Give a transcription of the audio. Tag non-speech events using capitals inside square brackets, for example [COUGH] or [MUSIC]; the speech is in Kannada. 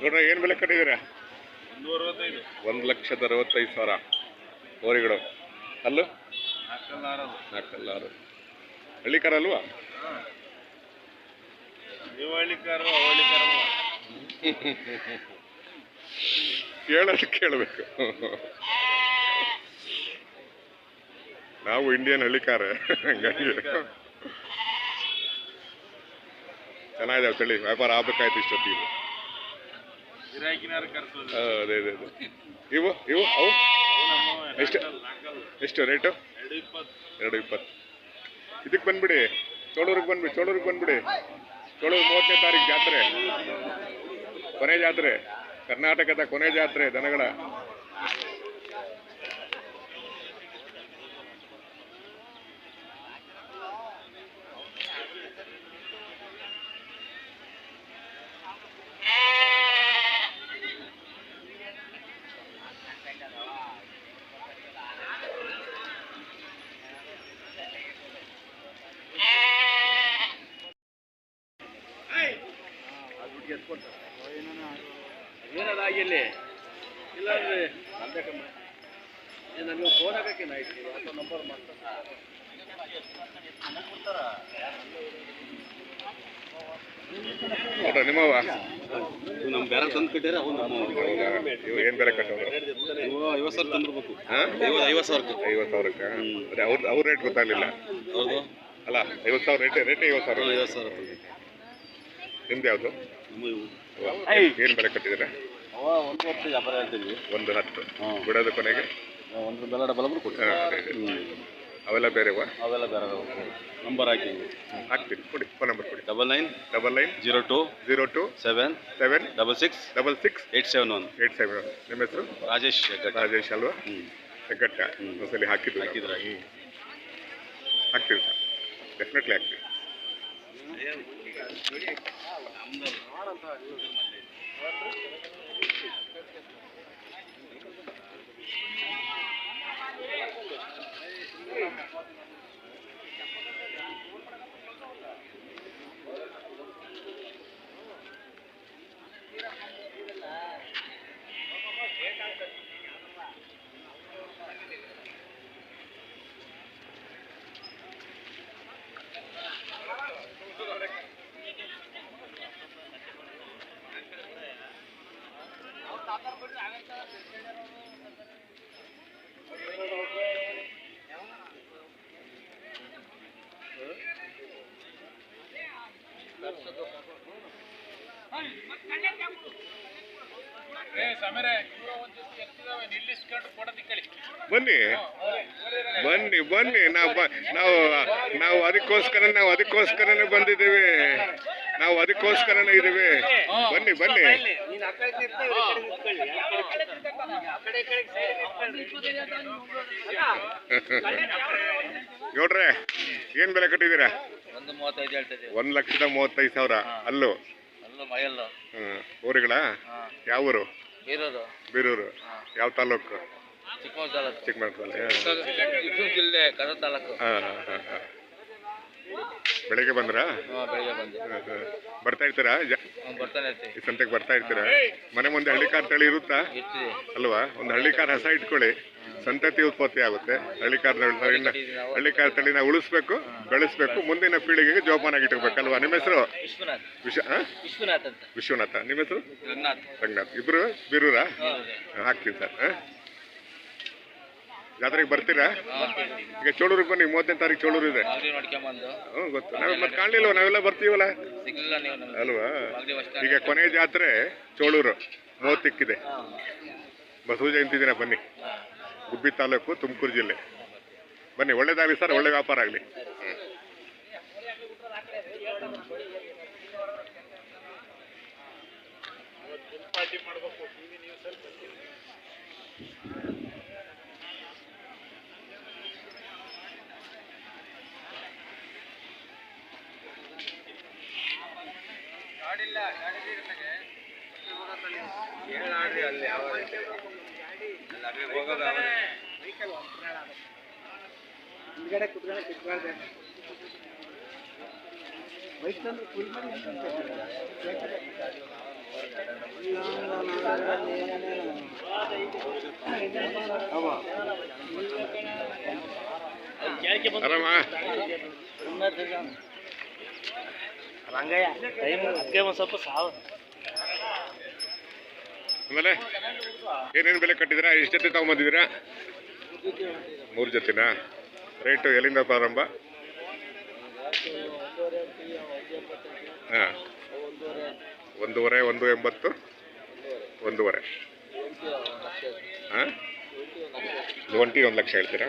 ನೋಡ್ರಿ ಏನು ಬೆಲೆ ಕಟ್ಟಿದ್ದೀರಾ? ಒಂದ್ ಲಕ್ಷದ ಅರವತ್ತೈದು ಸಾವಿರ. ಹೋರಿಗಳು. ಅಲ್ಲು ನಾಲ್ಕಲ್ಲಾರು ಹಳ್ಳಿಕಾರ ಅಲ್ವಾ? [LAUGHS] ಕೇಳೋದು ಕೇಳಬೇಕು. ನಾವು ಇಂಡಿಯನ್ ಹಳ್ಳಿಕಾರ. ಹಂಗಾಗಿ. ಚೆನ್ನಾಗಿದಾವೆ ತಳಿ. ವ್ಯಾಪಾರ ಆಗ್ಬೇಕಾಯ್ತು ಇಷ್ಟೊತ್ತಿಗೆ. ಅದೇ ಅದೇ ಅದೇ. ಇವು ಇವು ಅವು. ಎಷ್ಟು? ಎಷ್ಟು ರೇಟು? ಎರಡು ಇಪ್ಪತ್ತು. ಎರಡು ಇಪ್ಪತ್ತು. ಇದಕ್ಕೆ ಬಂದ್ಬಿಡಿ. ಚೋಳೂರಿಗೆ ಬಂದ್ಬಿಡಿ ಚೋಳೂರಿಗೆ ಬಂದ್ಬಿಡಿ. ಚೋಳೂರು ಮೂವತ್ತನೇ ತಾರೀಕು ಜಾತ್ರೆ. ಕೊನೆ ಜಾತ್ರೆ. ಕರ್ನಾಟಕದ ಕೊನೆ ಜಾತ್ರೆ ದನಗಳ. ಏನದಾಗಿಲ್ಲಿ ಇಲ್ಲಾಂದ್ರೆ ನನಗೆ ಫೋನ್ ಹಾಕಕ್ಕೆ ನೈಟ್ ಅಥವಾ ನಂಬರ್ ಮಾಡ್ತಾರೆ ನಿಮ್ಮವ ನಮ್ಮ ಬೇರೆ ತಂದು ಕಟ್ಟಿದ್ರೆ ಅವ್ನು? ಇವು ಏನು ಬೆಲೆ ಕಟ್ಟೋರು? ಐವತ್ತು ಸಾವಿರ ತಂದಿರ್ಬೇಕು. ಹಾಂ? ಐವತ್ತು ಸಾವಿರಕ್ಕೆ. ಐವತ್ತು ಸಾವಿರಕ್ಕೆ? ಅದೇ ಅವ್ರ ಅವ್ರ ರೇಟ್ ಗೊತ್ತಾಗ್ಲಿಲ್ಲ. ಹೌದು ಅಲ್ಲ ಐವತ್ತು ಸಾವಿರ ರೇಟ್ ರೇಟ್ ಐವತ್ತು ಸಾವಿರ. ಐವತ್ತು ಸಾವಿರ ನಿಮ್ದು ಯಾವುದು? ನಮ್ಮ ಏನು ಬೆಲೆ ಕಟ್ಟಿದ್ದೀರಾ? ಒಂದು ವರ್ಷ ವ್ಯಾಪಾರ ಹೇಳ್ತೀವಿ. ಒಂದು ಹತ್ತು. ಹಾಂ. ಬಿಡೋದು ಕೊನೆಗೆ? ಒಂದು ಬೆಲ್ಲ ಡಬಲ್ ಹಾಂ, ಕೊಡ್ತೀವಿ ಅದೇ, ಅದೇ. ಅವೆಲ್ಲ ಬೇರೆವಾ? ಅವೆಲ್ಲ ಬೇರೆ ನಂಬರ್ ಹಾಕಿ. ಹಾಕ್ತೀನಿ ಕೊಡಿ ಫೋನ್ ನಂಬರ್ ಕೊಡಿ. Double nine double nine zero two zero two seven seven double six double six eight seven one. Eight seven ನಿಮ್ಮ ಹೆಸರು? ರಾಜೇಶ್ ಹೆಗ್ಗಡ್ಡ. ರಾಜೇಶ್ ಅಲ್ವಾ? ಹ್ಞೂ ಹೆಗ್ಗಟ್ಟ ಹ್ಮ್. ಹಾಕಿದ್ರು ಹಾಕಿದ್ದು ಹಾಕಿದ್ರಾ? ಹಾಕ್ತೀವಿ ಸರ್. ಡೆಫಿನೆಟ್ಲಿ ಹಾಕ್ತೀವಿ. Thank you. ಬನ್ನಿ. ಬನ್ನಿ ಬನ್ನಿ. ನಾವು ನಾವು ನಾವು ಅದಕ್ಕೋಸ್ಕರ ನಾವು ಅದಕ್ಕೋಸ್ಕರನೇ ಬಂದಿದ್ದೀವಿ. ನಾವು ಅದಕ್ಕೋಸ್ಕರನೇ ಇದ್ದೀವಿ. ಬನ್ನಿ ಬನ್ನಿ. ನೋಡ್ರೆ ಏನ್ ಬೆಲೆ ಕಟ್ಟಿದ್ದೀರಾ? ಒಂದು ಲಕ್ಷದ ಮೂವತ್ತೈದು ಸಾವಿರ. ಅಲ್ಲು? ಹ್ಮ್. ಊರುಗಳ? ಯಾವ ಊರು? ಬೀರೂರು. ಯಾವ ತಾಲೂಕು? ಚಿಕ್ಕಮಗಳೂರು ಜಿಲ್ಲೆ ಕದ ತಾಲೂಕು. ಹಾಂ ಹಾಂ ಹಾಂ ಹಾಂ. ಬೆಳಿಗ್ಗೆ ಬಂದ್ರಾ? ಬೆಳಿಗ್ಗೆ ಬಂದು. ಬರ್ತಾ ಇರ್ತೀರಾ? ಬರ್ತಾನೆ ಇರ್ತೀವಿ ಈ ಸಂತೆಗೆ ಬರ್ತಾ ಇರ್ತೀರಾ? ಮನೆ ಮುಂದೆ ಹಳ್ಳಿ ಕಾರ್ ತಳಿ ಇರುತ್ತಾ? ಇರ್ತೀವಿ. ಅಲ್ವಾ? ಒಂದು ಹಳ್ಳಿ ಕಾರ್ ಹಸ ಇಟ್ಕೊಳ್ಳಿ. ಸಂತತಿ ಉತ್ಪತ್ತಿ ಆಗುತ್ತೆ. ಹಳ್ಳಿ ಕಾರ್ ಇನ್ನ ಹಳ್ಳಿ ಕಾರ್ ತಳಿನ ಉಳಿಸ್ಬೇಕು ಬೆಳೆಸ್ಬೇಕು. ಮುಂದಿನ ಪೀಳಿಗೆಗೆ ಜೋಪಾನಾಗಿ ಇಟ್ಕೋಬೇಕಲ್ವಾ ನಿಮ್ಮ ಹೆಸರು? ವಿಶ್ವನಾಥ್. ವಿಶ್ವ ವಿಶ್ವನಾಥ ನಿಮ್ಮ ಹೆಸರು? ರಂಗನಾಥ್. ರಂಗನಾಥ್. ಇಬ್ರು? ಬೀರೂರಾ. ಹಾಕ್ತೀನಿ ಸರ್ ಹಾಂ? ಜಾತ್ರೆಗೆ ಬರ್ತೀರಾ? ಈಗ ಚೋಳೂರಿಗೆ ಬನ್ನಿ ಮೂವತ್ತನೇ ತಾರೀಕು ಚೋಳೂರು ಇದೆ. ಹ್ಞೂ ಗೊತ್ತು. ನಾವು ಮತ್ತೆ ಕಾಣಲಿಲ್ವ ನಾವೆಲ್ಲ ಬರ್ತೀವಲ್ಲ? ಅಲ್ವಾ? ಈಗ ಕೊನೆ ಜಾತ್ರೆ ಚೋಳೂರು ಮೂವತ್ತಿಕ್ಕಿದೆ. ಬಸವ ಜಯಂತಿ ದಿನ ಬನ್ನಿ. ಗುಬ್ಬಿ ತಾಲೂಕು ತುಮಕೂರು ಜಿಲ್ಲೆ. ಬನ್ನಿ ಒಳ್ಳೇದಾಗಲಿ ಸರ್ ಒಳ್ಳೆ ವ್ಯಾಪಾರ ಆಗಲಿ. ಹಿಂದ್ಗಡೆ ಕುತ್ಕೊಂಡು ಕಿತ್ಬಾರ್ದೆ ಬೈಕ್ ತಂದ್ರೆ ಫುಲ್ ಮಾಡಿ ಆರಾಮ ಆಮೇಲೆ ಏನೇನು ಬೆಲೆ ಕಟ್ಟಿದ್ದೀರಾ? ಎಷ್ಟು ಜೊತೆ ತಗೊಂಬಂದಿದ್ದೀರಾ? ಮೂರು ಜೊತೆನಾ? ರೇಟು ಎಲ್ಲಿಂದ ಪ್ರಾರಂಭ? ಹಾಂ. ಒಂದೂವರೆ, ಒಂದು ಎಂಬತ್ತು, ಒಂದೂವರೆ. ಹಾಂ? ಒಂಟಿ ಒಂದು ಲಕ್ಷ ಹೇಳ್ತೀರಾ?